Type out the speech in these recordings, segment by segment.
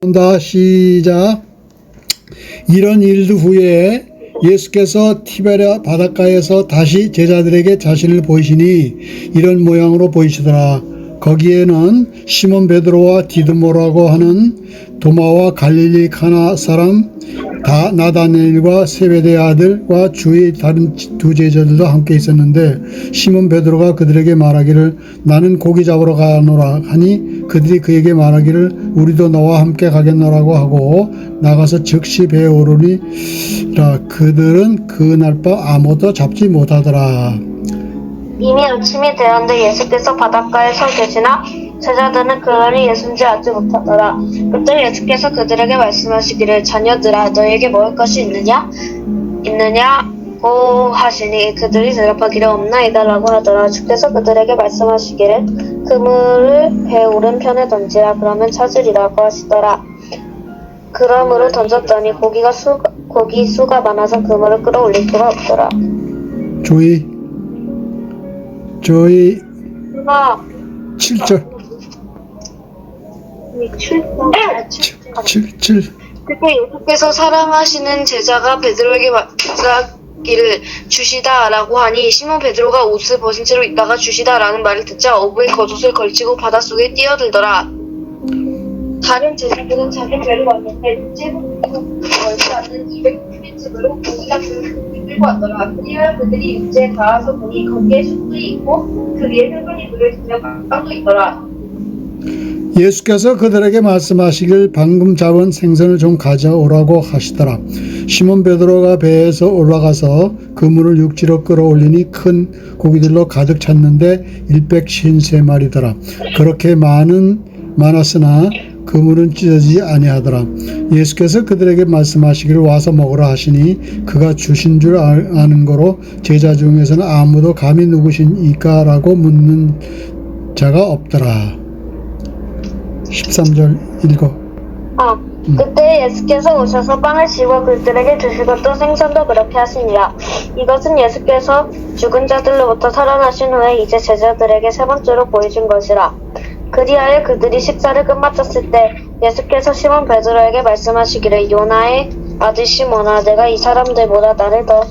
온다 시작. 이런 일도 후에 예수께서 티베랴 바닷가에서 다시 제자들에게 자신을 보이시니 이런 모양으로 보이시더라. 거기에는 시몬 베드로와 디드모라고 하는 도마와 갈릴리 카나 사람 다 나다넬과 세베대 아들과 주의 다른 두 제자들도 함께 있었는데 시몬 베드로가 그들에게 말하기를 나는 고기 잡으러 가노라 하니 그들이 그에게 말하기를 우리도 너와 함께 가겠노라고 하고 나가서 즉시 배에 오르니라 그들은 그날 밤 아무도 잡지 못하더라 이미 아침이 되었는데 예수께서 바닷가에 서 계시나 제자들은 그날이 예수인지 알지 못하더라. 그때 예수께서 그들에게 말씀하시기를 자녀들아 너에게 먹을 것이 있느냐 있느냐 고 하시니 그들이 대답하기를 없나이다라고 하더라. 주께서 그들에게 말씀하시기를 그물을 배 오른편에 던지라. 그러면 찾으리라고 하시더라. 그러므로 던졌더니 고기가 수 고기 수가 많아서 그물을 끌어올릴 수가 없더라. 조이. 조이. 누나 7절 아, 7, 7 그때 예수께서 사랑하시는 제자가 베드로에게 말 하기를 주시다라고 하니 시몬 베드로가 옷을 벗은 채로 있다가 주시다라는 말을 듣자 어부에 겉옷을 걸치고 바닷속에 뛰어들더라. 다른 제자들은 작은 배로 왔는데 육지로 멀지 않는 200피트으로 고기가 끌고 왔더라. 그리하여 그들이 육지에 닿아서 보니 거기에 숯불이 있고 그 위에 흙은이 물을 들여 빵도 있더라. 예수께서 그들에게 말씀하시길 방금 잡은 생선을 좀 가져오라고 하시더라. 시몬 베드로가 배에서 올라가서 그물을 육지로 끌어올리니 큰 고기들로 가득 찼는데 153마리더라. 그렇게 많은 많았으나 그물은 찢어지지 아니하더라. 예수께서 그들에게 말씀하시기를 와서 먹으라 하시니 그가 주신 줄 아- 아는 거로 제자 중에서는 아무도 감히 누구시니까라고 묻는 자가 없더라. 13절 읽어. 어, 그때 예수께서 오셔서 빵을 씹어 그들에게 주시고 또 생선도 그렇게 하시니라. 이것은 예수께서 죽은 자들로부터 살아나신 후에 이제 제자들에게 세 번째로 보여준 것이라. 그리하여 그들이 식사를 끝마쳤을 때 예수께서 시몬 베드로에게 말씀하시기를 요나의 아들 시몬아 내가 이 사람들보다 나를 더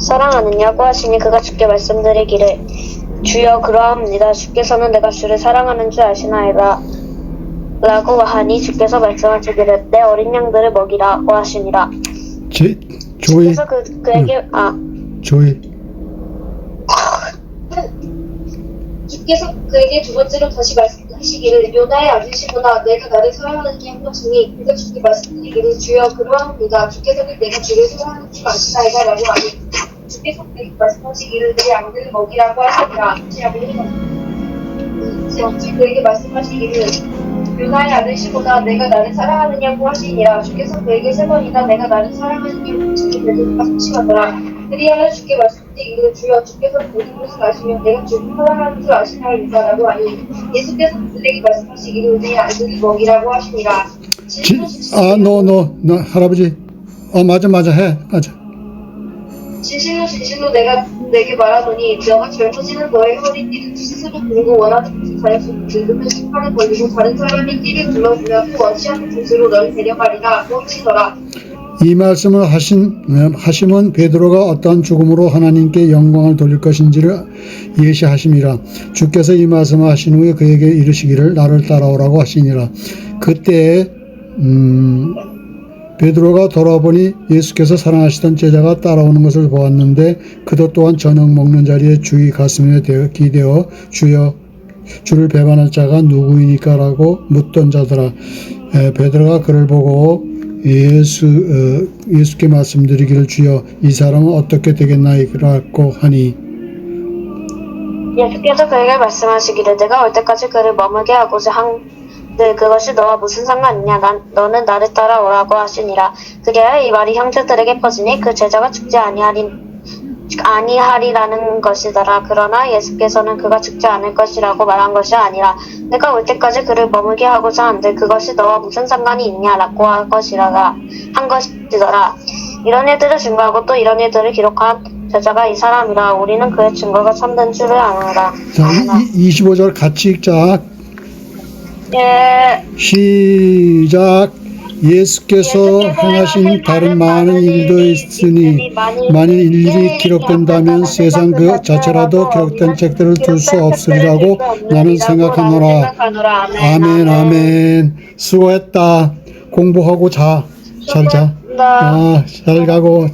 사랑하느냐고 하시니 그가 주께 말씀드리기를 주여 그러합니다. 주께서는 내가 주를 사랑하는 줄 아시나이다. 라고 하니 주께서 말씀하시기를 내 어린 양들을 먹이라고 하시니라. 제, 조이, 그래서 그, 그에게 아 조이. 주께서 그에게 두 번째로 다시 말씀하시기를 요나의 아들시구나 내가 나를 사랑하느냐 하시니 그가 주께 말씀드리기를 주여 그러합니다. 주께서는 내가 주를 사랑하는 줄 아시나이다 라고 하니 주께서 그에게 말씀하시기를 내 양들을 먹이라고 하시니라. 제 아버지 제 그에게 말씀하시기를 요나의 아들 시보다 내가 나를 사랑하느냐고 하시니라 주께서 그에게 세 번이나 내가 나를 사랑하느냐고 하시니 베드로가 소심하더라 그리하여 주께 말씀드리기를 주여 주께서 모든 것을 아시면 내가 주를 사랑하는 줄 아시나이다라고 하니 예수께서 그들에게 말씀하시기를 내 아들이 먹이라고 하시니라 지, 진실로 진실로 아, 너, 너, 너, 할아버지. 어, 맞아, 맞아, 해. 맞아. 진실로 진실로 내가 내게 말하노니 너가 젊어지는 너의 허리띠를 스스로 들고 원하는 다닐 수 늙으면 심판에 걸리고 다른 사람이 띠를 둘러주면 그 원치 않는 곳으로 너를 데려가리라 고 하시더라 이 말씀을 하신, 어, 하심은 베드로가 어떠한 죽음으로 하나님께 영광을 돌릴 것인지를 예시하심이라. 주께서 이 말씀을 하신 후에 그에게 이르시기를 나를 따라오라고 하시니라. 그때, 음, 베드로가 돌아보니 예수께서 사랑하시던 제자가 따라오는 것을 보았는데 그도 또한 저녁 먹는 자리에 주의 가슴에 대어 기대어 주여 주를 배반할 자가 누구이니까라고 묻던 자더라. 에, 베드로가 그를 보고 예수 어, 예수께 말씀드리기를 주여 이 사람은 어떻게 되겠나이라고 하니 예수께서 그에게 말씀하시기를 내가 올 때까지 그를 머물게 하고자 한 들 그것이 너와 무슨 상관이냐? 난, 너는 나를 따라오라고 하시니라. 그리하여 이 말이 형제들에게 퍼지니 그 제자가 죽지 아니하리 아니하리라는 것이더라. 그러나 예수께서는 그가 죽지 않을 것이라고 말한 것이 아니라 내가 올 때까지 그를 머물게 하고자 한들 그것이 너와 무슨 상관이 있냐라고 한 것이라가 한 것이더라. 이런 일들을 증거하고 또 이런 일들을 기록한 제자가 이 사람이라. 우리는 그의 증거가 참된 줄을 아노라. 자 25절 같이 읽자 예, 시작 예수께서 행하신 다른 많은 일도 있으니 만일 일일이 기록된다면 세상 그 자체라도 기록된 책들을 둘 수 없으리라고 나는 생각하노라. 아멘, 아멘. 수고했다. 공부하고 자. 잘 자. 아, 잘 가고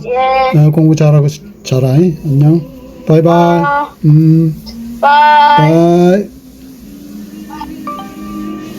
예. 어, 공부 잘하고 자라. 안녕. 바이바이. 음, 바이. 바이.